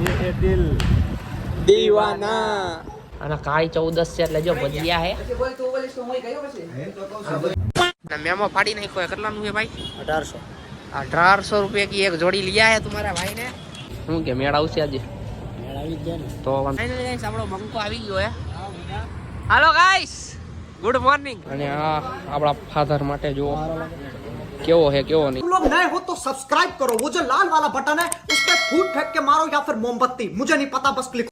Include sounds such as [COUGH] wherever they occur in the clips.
ये दिल દીવાના અને કાળી ચૌદસ છે એટલે જો ભજીયા હે અને મેમો ફાડી નાખ્યો હે. કેટલાનું છે ભાઈ अठारह અઢારસો રૂપિયા की એક જોડી लिया है तुम्हारा भाई ने શું કે મેળ આવશે આજે તો ફાઇનલી ગાઈસ આપણો બંકો આવી ગયો હે હાલો ગાઈસ ગુડ મોર્નિંગ અને આ આપણા ફાધર માટે જુઓ કેવો હે કેવો નહીં तुम लोग नए हो तो सब्सक्राइब करो वो जो लाल वाला बटन है उस पर फूट फेंक के मारो या फिर मोमबत्ती मुझे नहीं पता बस क्लिक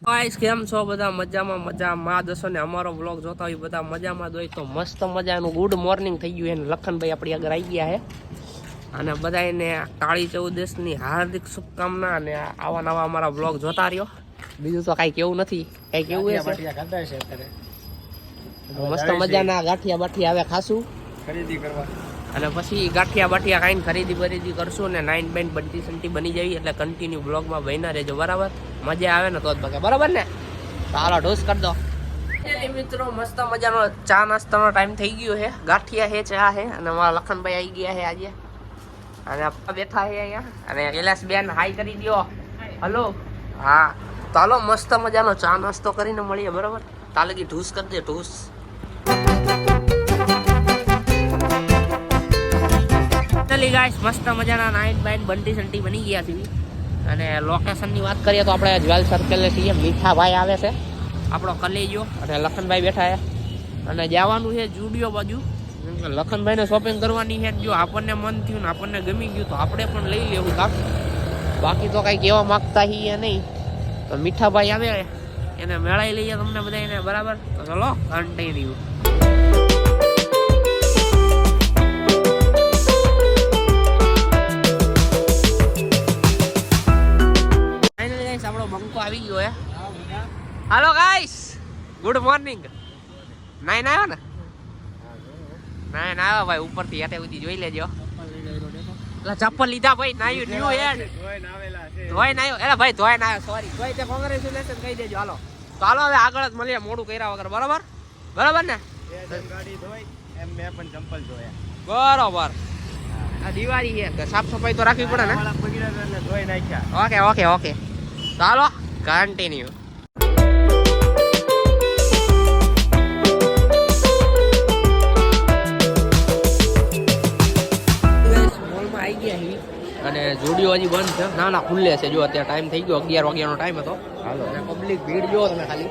ગાઈસ કેમ છો બધા મજામાં મજામાં દસો ને અમારો વ્લોગ જોતા હોય બધા મજામાં જ હોય તો મસ્ત મજાનું ગુડ મોર્નિંગ થઈ ગયું એને લખનભાઈ આપણી આગળ આવી ગયા છે અને બધાને કાળી ચૌદશની હાર્દિક શુભકામના અને આવા નવા અમારા વ્લોગ જોતા રહ્યો બીજું તો કાંઈ કેવું નથી કાંઈ કેવું હશે મસ્ત મજાના ગાંઠિયા બાઠિયા આવે ખાશું खरीदी करवा અને પછી ગાંઠિયા બાઠિયા ખાઈને ખરીદી બરીદી કરશું ને નાઇન બેન બધી સંટી બની જવી એટલે કન્ટિન્યુ બ્લોગમાં બહેના રહેજો, બરાબર? મજા આવે ને તો જ બગે બરાબર ને? તો ઢોસ કરી દો. મિત્રો, મસ્ત મજાનો ચા નાસ્તાનો ટાઈમ થઈ ગયો છે. ગાંઠિયા હે ચા હે અને મારા લખનભાઈ આવી ગયા છે આજે. અને આપા બેઠા છે અહીંયા. અને કૈલાસ બેન હાઈ કરી દો હલો હા. તો હાલો, મસ્ત મજાનો ચા નાસ્તો કરીને મળીએ, બરાબર? તાલગી ઢૂસ કરી દે, ઢૂસ. ચલી ગાઈસ મસ્ત મજાના નાઇટ બાઇટ બંટી સંટી બની ગયા છે. અને લોકેશનની વાત કરીએ તો આપણે જ્વેલ સર્કલે છીએ. મીઠાભાઈ આવે છે. આપણો કલેજો અને લખનભાઈ બેઠા છે. અને જવાનું છે જુડિયો બાજુ. લખનભાઈને શોપિંગ કરવાની છે. જો આપણને મન થયું ને આપણને ગમી ગયું તો આપણે પણ લઈ લેવું કાક. બાકી તો કાંઈ કહેવા માગતા છીએ નહીં. તો મીઠાભાઈ આવે. એને મેળાઈ લઈએ તમને બધા એને બરાબર? તો ચલો ફાઇનલી બંકો આવી ગયો હે. Hello guys good morning nine આવ્યો ને? નાઈન આવ્યો ભાઈ ઉપરથી હેઠે સુધી જોઈ લેજો. એટલે ચપ્પલ લીધા ભાઈ નાયું ન્યુ હેડ ધોઈ નાયો. એલા ભાઈ ધોઈ નાયો સોરી ધોઈ તે કોંગ્રેચ્યુલેશન કહી દેજો. હાલો. તો હાલો હવે આગળ જ મળીએ મોડું કર્યા વગર બરાબર? બરાબર ને? ગાડી ધોઈ એમ મેં પણ ચંપલ જોયા બરોબર. આ દિવાળી છે. સાફ સફાઈ તો રાખવી પડે ને? એટલે ઓકે ઓકે ઓકે. ચાલો કન્ટિન્યુ અને જોડીઓ હજી બંધ છે. ના ના ખુલ્લે છે. જો અત્યારે ટાઈમ થઈ ગયો. અગિયાર વાગ્યાનો ટાઈમ હતો. હાલો. અને પબ્લિક ભીડ જો તમે ખાલી.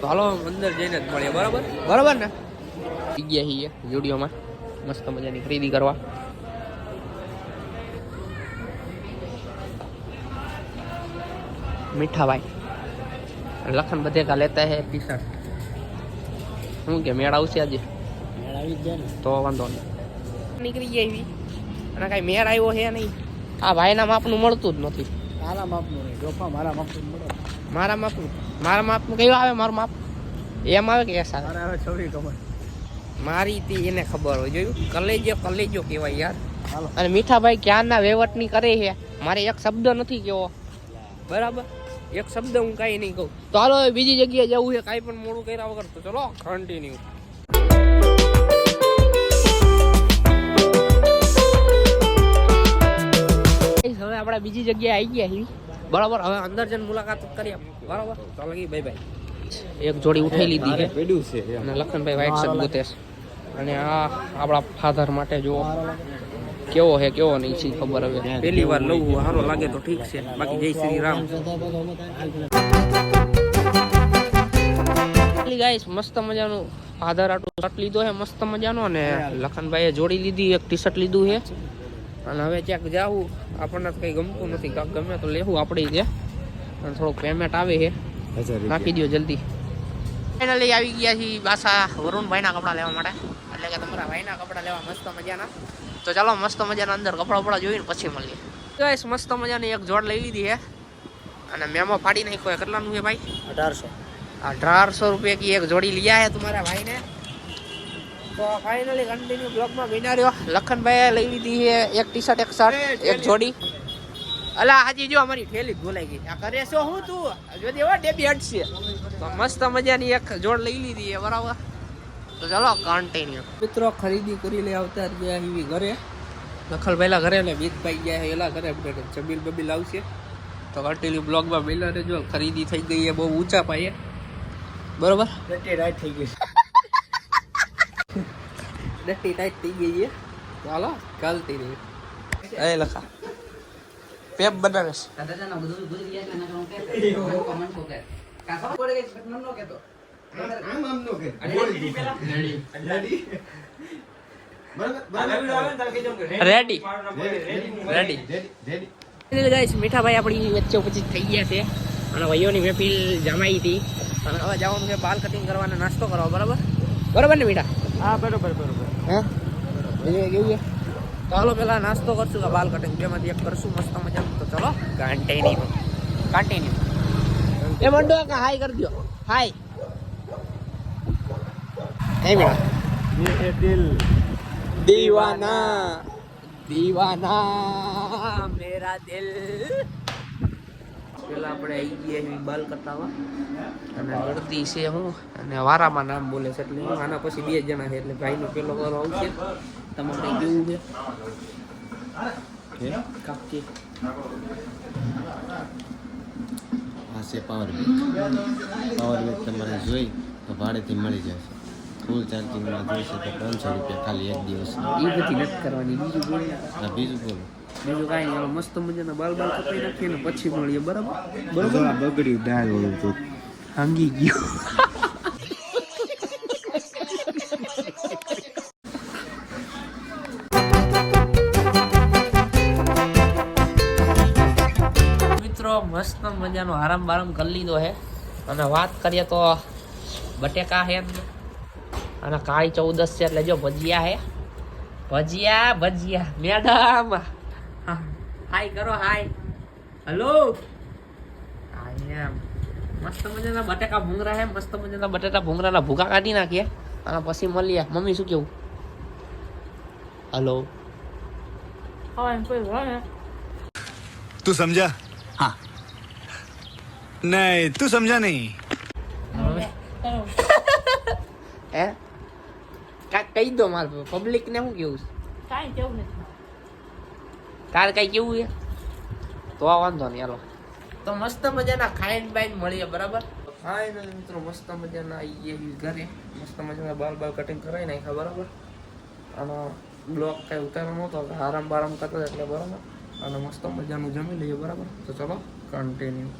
તો હાલો અંદર જઈને જ મળીએ. બરાબર? બરાબર ને? ગયા છીએ જોડીઓમાં મસ્ત મજાની ખરીદી કરવા. મીઠા भाई લખન बधे का લેતા હે ટી શર્ટ શું કે મેળ આવશે આજે? તો વાંધો નહીં. નીકળી ગયા એવી. અને કાંઈ મેળ આવ્યો છે નહીં. આ ભાઈના માપનું મળતું જ નથી. તારા માપનું નહીં. જોફા મારા માપનું મળે. મારા માપનું? મારા માપનું કયું આવે મારું માપ? એમ આવે કે એસ આવે? છોડી કમર મારી તી એને ખબર હોય. જોયું? કલેજો કલેજો કહેવાય યાર. અને મીઠાભાઈ ક્યાંના વહીવટની કરે છે મારે એક શબ્દ નથી કેવો બરાબર? એક શબ્દ હું કાંઈ નહીં કહું. તો હાલો બીજી જગ્યાએ જવું છે કાંઈ પણ મોડું કર્યા વગર. તો ચલો કન્ટિન્યુ હવે આપણે બીજી જગ્યાએ આવી ગયા છીએ. બરાબર હવે અંદર જઈને મુલાકાત કરીએ. બરાબર? ચાલો બાય બાય એક જોડી ઉઠાઈ લીધી છે અને લખનભાઈ વાઇટ ગોતેશ અને આ આપણા ફાધર માટે જુઓ. કેવો હે કેવો નહીં છે ખબર હવે. પહેલી વાર લઉં સારો લાગે તો ઠીક છે. બાકી જય શ્રી રામ. ગાઈસ મસ્ત મજાનું ફાધર આટલું શર્ટ લીધો છે મસ્ત મજાનો અને લખનભાઈએ જોડી લીધી એક ટી શર્ટ લીધું છે અને હવે ક્યાંક જાવું આપણને કઈ ગમતું નથી કાંક ગમે તો લેવું આપણે જે. અને થોડુંક પેમેન્ટ આવે છે નાખી દો જલ્દી. ફાઇનલી આવી ગયા છીએ પાછા વરુણભાઈના કપડાં લેવા માટે. એટલે કે તમારા ભાઈના કપડાં લેવા મસ્ત મજાના. તો ચાલો મસ્ત મજાના અંદર કપડા બપડા જોઈને પછી મળીએ. ગાઈસ મસ્ત મજાની એક જોડ લઈ લીધી હે. અને મેમો ફાડી નાખ્યો કેટલાનું છે ભાઈ? અઢારસો. અઢારસો રૂપિયા કી એક જોડી લીયા હે તમારા ભાઈને. તો ફાઇનલી કન્ટિન્યુ બ્લોગમાં બિના રહ્યો. લખનભાઈએ લઈ લીધી છે એક ટી શર્ટ એક શર્ટ એક જોડી. અલા હાજી જો અમારી થેલી ભૂલાઈ ગઈ. આ કરે શું? હું તું? જો દેવા ડેબી હટશે તો મસ્ત મજાની એક જોડ લઈ લીધી છે બરાબર. તો ચાલો કન્ટિન્યુ મિત્રો ખરીદી કરી લે આવતા ગયા એવી ઘરે. નખલ પહેલા ઘરે ને બીજભાઈ ગયા એલા ઘરે જબીલ બબીલ આવશે. તો કન્ટિન્યુ બ્લોગમાં બેલા રહેજો. ખરીદી થઈ ગઈ એ બહુ ઊંચા પાયે. બરોબર? ડટી રાઈટ થઈ ગઈ [LAUGHS] ડટી ટાઈટ થઈ ગઈ છે. ચાલો ચાલતી રહી. એ લખા. પેપ બનાવે છે. રેડી રેડી ગાઈસ મીઠાભાઈ આપણી વચ્ચે પછી થઈ ગયા છે. અને ભાઈઓની મહેફિલ જમાઈ હતી. અને હવે જવાનું છે બાલ કટિંગ કરવાનો નાસ્તો કરવા બરાબર? બરાબર ને મીઠા? હા બરાબર બરાબર. હા? કેવું છે? હાલો પેલા નાસ્તો કરશું કે બાલ કટિંગ બેમાંથી એક કરશું મસ્ત મજાનું. તો ચલો કન્ટિન્યુ કન્ટિન્યુ એ મંડો કે હાય કરી દો હાય હે મીઠા ये दिल दीवाना दीवाना मेरा दिल પેલા આપણે આવી ગયા એવી બાલ કટાવા અને ગળતી છે હું અને વારામાં નામ બોલે છે એટલે હું આના પછી બે જણા છે એટલે ભાઈનો પેલો વારો આવશે તમારે કેવું છે કાપકી આ છે પાવર બેંક પાવર બેંક તમારે જોઈ તો ભાડેથી મળી જશે ફૂલ ચાર્જિંગમાં જોઈશે તો ત્રણસો રૂપિયા ખાલી એક દિવસ. એ બધી નથી કરવાની બીજું બોલે બીજું બોલો બીજું કાંઈ નહીં મસ્ત મજાના બાલ બાલ કપાઈ નાખીએ ને પછી મળીએ બરાબર? બરાબર? બગડ્યું દાળ ઓલું તો. ભાંગી ગયું. મિત્રો મસ્ત મજાનો આરામ બારામ કરી લીધો છે અને વાત કરીએ તો બટેકા છે અને કાળી ચૌદસ છે એટલે જો ભજીયા હે. ભજીયા ભજીયા મેડમ. હાય કરો હાય હલો મસ્ત મજાના બટાકા ભૂંગરા હે મસ્ત મજાના બટાટા ભૂંગરાના ભૂકા કાઢી નાખીએ અને પછી મળીએ. મમ્મી શું કેવું? હલો તું સમજા? હા. નહીં તું સમજા નહીં. [LAUGHS] હે? કહી દો માર પબ્લિક ને શું કેવું છે? કાંઈ કેવું નથી તારે કઈ કેવું છે? તો આ વાંધો નહીં હાલો. તો મસ્ત મજાના ખાઈન બાઈન મળીએ બરાબર? ફાઇનલ મિત્રો મસ્ત મજાના આવીએ ઘરે. મસ્ત મજાના બાલ બાલ કટિંગ કરાવી નાખ્યા બરાબર? અને બ્લોક કઈ ઉતારો નહોતો આરામ બારામ કરતા એટલે બરાબર. અને મસ્ત મજાનું જમી લઈએ બરાબર? તો ચલો કન્ટિન્યુ